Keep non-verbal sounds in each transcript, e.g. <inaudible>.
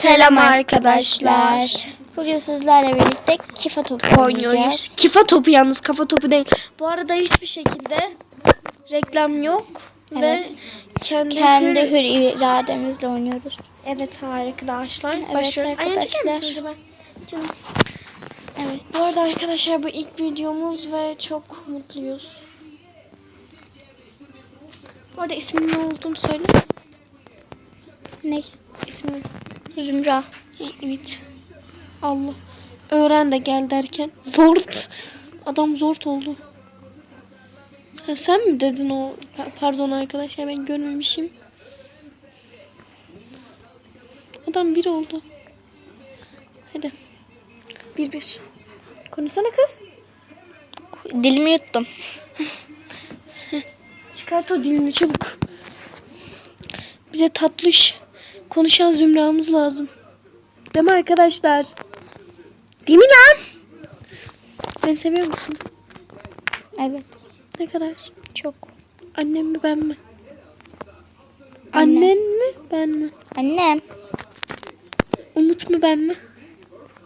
selam arkadaşlar. Bugün sizlerle birlikte kifa topu Oynuyoruz. Kifa topu yalnız kafa topu değil. Bu arada hiçbir şekilde reklam yok ve Evet. kendi, Kendi hür- hür irademizle oynuyoruz. Evet arkadaşlar. Evet Başlıyoruz. Ay, arkadaşlar. Canım. Evet. Bu arada arkadaşlar bu ilk videomuz ve çok mutluyuz. Bu arada ismin ne olduğunu söyle. Ne? İsmin. Zümra. Evet. Allah. Öğren de gel derken. Zort. Adam zort oldu. Ha, sen mi dedin o? Pa- Pardon arkadaşlar ben görmemişim. Adam bir oldu. Hadi. Bir bir. Konuşsana kız. Dilimi yuttum. Çıkart o dilini çabuk. Bize tatlış konuşan zümramız lazım. Değil mi arkadaşlar? Değil mi lan? Beni seviyor musun? Evet. Ne kadar? Çok. Annem mi ben mi? Annem. Annen mi ben mi? Annem. Umut mu ben mi?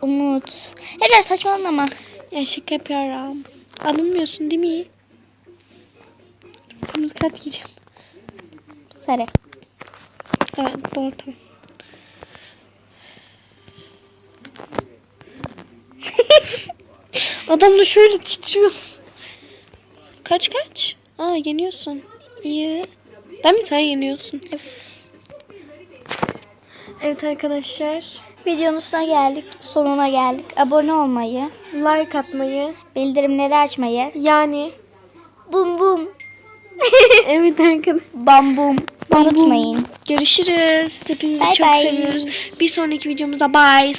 Umut. Helal saçmalama. Ya şaka yapıyorum. Alınmıyorsun değil mi? Kırmızı kart yiyeceğim. Sarı. Evet doğru tamam. <laughs> Adam da şöyle titriyorsun. Kaç kaç? Aa yeniyorsun. İyi. Değil mi sen yeniyorsun? Evet. Evet arkadaşlar. Videonun sonuna geldik. Sonuna geldik. Abone olmayı, Like atmayı bildirimleri açmayı, yani bum bum, <laughs> evet arkadaşlar. bam bum unutmayın. Görüşürüz. Hepinizi Bye çok bye. seviyoruz. Bir sonraki videomuzda bye.